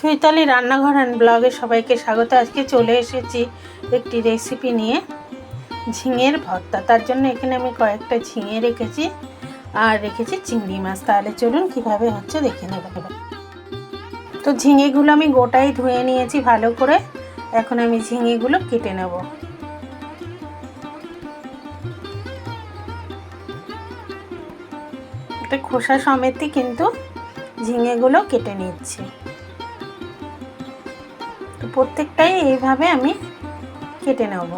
চৈতালি রান্নাঘর অ্যান্ড ব্লগে সবাইকে স্বাগত। আজকে চলে এসেছি একটি রেসিপি নিয়ে, ঝিঙের ভর্তা। তার জন্য এখানে আমি কয়েকটা ঝিঙে রেখেছি আর রেখেছি চিংড়ি মাছ। তাহলে চলুন কীভাবে হচ্ছে দেখে নেব তো ঝিঙেগুলো আমি গোটাই ধুয়ে নিয়েছি ভালো করে। এখন আমি ঝিঙেগুলো কেটে নেব। এটা খোসা সমেতই কিন্তু ঝিঙেগুলো কেটে নিচ্ছি। প্রত্যেকটাই এইভাবে আমি কেটে নেব।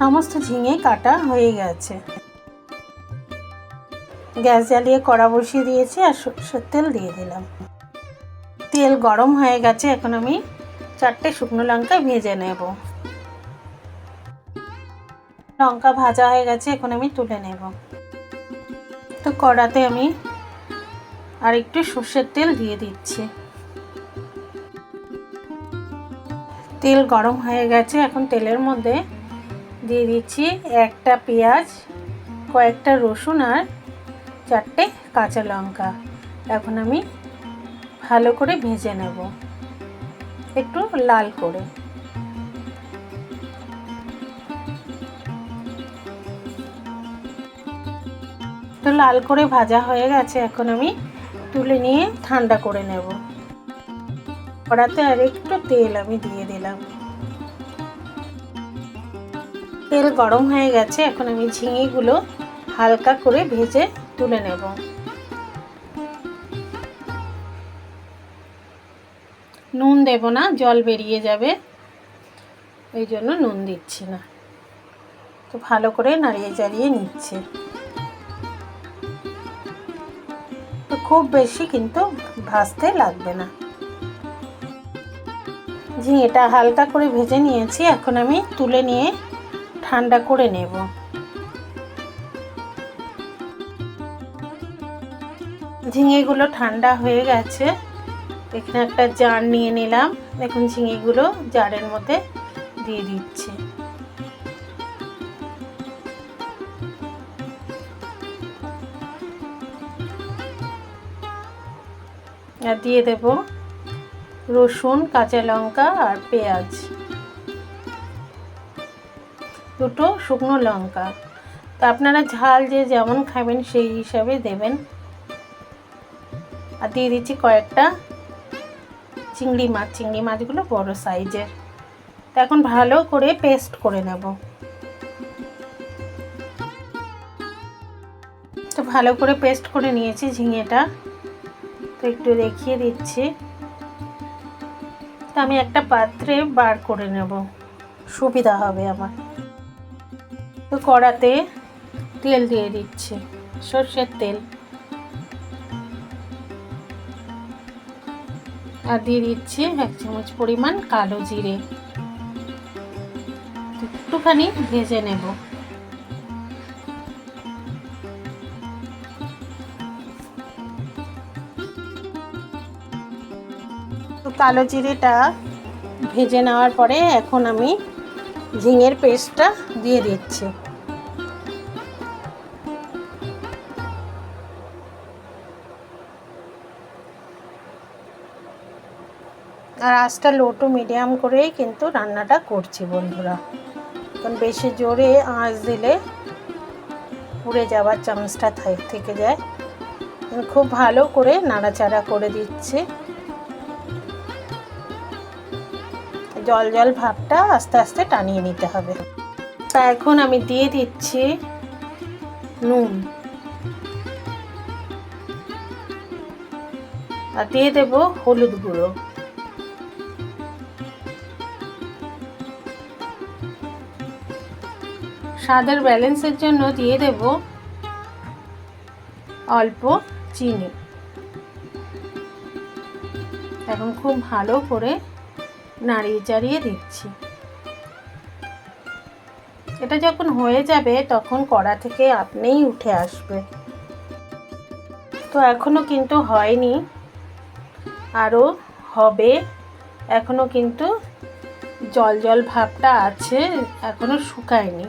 সমস্ত ঝিঙে কাটা হয়ে গেছে। গ্যাস জ্বালিয়ে কড়া বসিয়ে দিয়েছি আর সরষের তেল দিয়ে দিলাম। তেল গরম হয়ে গেছে, এখন আমি চারটে শুকনো লঙ্কা ভেজে নেব। লঙ্কা ভাজা হয়ে গেছে, এখন আমি তুলে নেব। তো কড়াতে আমি আর একটু সর্ষের তেল দিয়ে দিচ্ছি। তেল গরম হয়ে গেছে, এখন তেলের মধ্যে দিয়ে দিচ্ছি একটা পেঁয়াজ, কয়েকটা রসুন আর চারটে কাঁচা লঙ্কা। এখন আমি ভালো করে ভেজে নেব, একটু লাল করে। তো লাল করে ভাজা হয়ে গেছে, এখন আমি তুলে নিয়ে ঠান্ডা করে নেব। কড়াতে আর একটু তেল আমি দিয়ে দিলাম। তেল গরম হয়ে গেছে, এখন আমি ঝিঙেগুলো হালকা করে ভেজে তুলে নেব। নুন দেব না, জল বেরিয়ে যাবে, এই জন্য নুন দিচ্ছি না। তো ভালো করে নাড়িয়ে চাড়িয়ে নিচ্ছে। খুব বেশি কিন্তু ভাজতে লাগবে না। ঝিঙেটা হালকা করে ভেজে নিয়েছি, এখন আমি তুলে নিয়ে ঠান্ডা করে নেব। ঝিঙেগুলো ঠান্ডা হয়ে গেছে, এখানে একটা জার নিয়ে নিলাম, দেখুন ঝিঙেগুলো জারের মধ্যে দিয়ে দিচ্ছি। দিয়ে দেব রসুন, কাঁচা লঙ্কা আর পেঁয়াজ। দুটো শুকনো লঙ্কা। তা আপনারা ঝাল যে যেমন খাবেন সেই হিসাবে দেবেন। আর দিয়ে দিচ্ছি কয়েকটা চিংড়ি মাছ। চিংড়ি মাছগুলো বড় সাইজের। তো এখন ভালো করে পেস্ট করে নেব। তো ভালো করে পেস্ট করে নিয়েছি ঝিঙেটা। তো একটু দেখিয়ে দিচ্ছি। তো আমি একটা পাত্রে বার করে নেব। সুবিধা হবে আমার। তো কড়াতে তেল দিয়ে দিচ্ছি, সর্ষের তেল। আর দিয়ে দিচ্ছি এক চামচ পরিমাণ কালো জিরে। একটুখানি ভেজে নেব। কালো জিরেটা ভেজে নেওয়ার পরে এখন আমি ঝিঙের পেস্টটা দিয়ে দিচ্ছি। আর আঁচটা লো টু মিডিয়াম করেই কিন্তু রান্নাটা করছি বন্ধুরা। কারণ বেশি জোরে আঁচ দিলে পুড়ে যাওয়ার চামচটা থেকে যায়। খুব ভালো করে নাড়াচাড়া করে দিচ্ছি। জল জল ভাবটা আস্তে আস্তে টানিয়ে নিতে হবে। তা এখন আমি দিয়ে দিচ্ছি নুন। আর দিয়ে দেব হলুদ গুঁড়ো। স্বাদের ব্যালেন্সের জন্য দিয়ে দেব অল্প চিনি। এখন খুব ভালো করে নাড়িয়ে চাড়িয়ে দিচ্ছি। এটা যখন হয়ে যাবে, তখন কড়া থেকে আপনিই উঠে আসবে। তো এখনও কিন্তু হয়নি। আরও হবে। এখনও কিন্তু জল জল ভাবটা আছে এখনও শুকায়নি।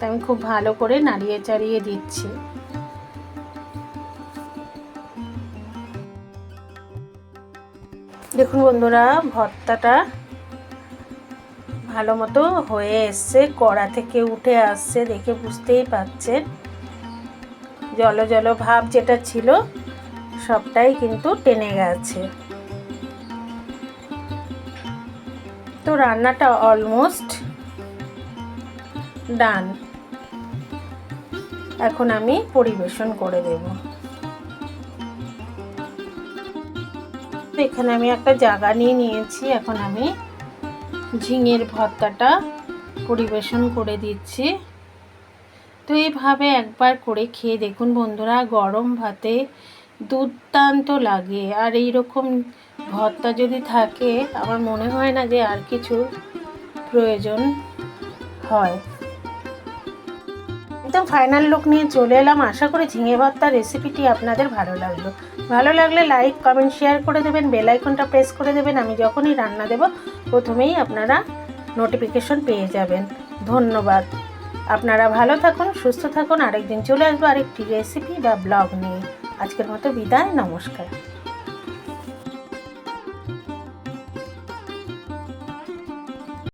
আমি খুব ভালো করে নাড়িয়ে চাড়িয়ে দিচ্ছি। দেখুন বন্ধুরা, ভর্তাটা ভালো মতো হয়ে এসছে, কড়া থেকে উঠে আসছে, দেখে বুঝতেই পাচ্ছেন। জল জল ভাব যেটা ছিল, সবটাই কিন্তু টেনে গেছে। তো রান্নাটা অলমোস্ট ডান এখন আমি পরিবেশন করে দেব। এখানে আমি একটা জায়গা নিয়ে নিয়েছি। এখন আমি ঝিঙের ভর্তাটা পরিবেশন করে দিচ্ছি। তো এইভাবে একবার করে খেয়ে দেখুন বন্ধুরা, গরম ভাতে দুর্দান্ত লাগে। আর এই রকম ভর্তা যদি থাকে, আমার মনে হয় না যে আর কিছু প্রয়োজন হয়। একদম ফাইনাল লুক নিয়ে চলে এলাম। আশা করি ঝিঙে ভর্তার রেসিপিটি আপনাদের ভালো লাগল। ভালো লাগলে লাইক কমেন্ট শেয়ার করে দেবেন বেল আইকনটা প্রেস করে দেবেন। আমি যখনই রান্না দেব, প্রথমেই আপনারা নোটিফিকেশন পেয়ে যাবেন। ধন্যবাদ। আপনারা ভালো থাকুন, সুস্থ থাকুন। আরেকদিন চলে আসব আরেকটি রেসিপি বা ব্লগ নিয়ে। আজকের মতো বিদায়, নমস্কার।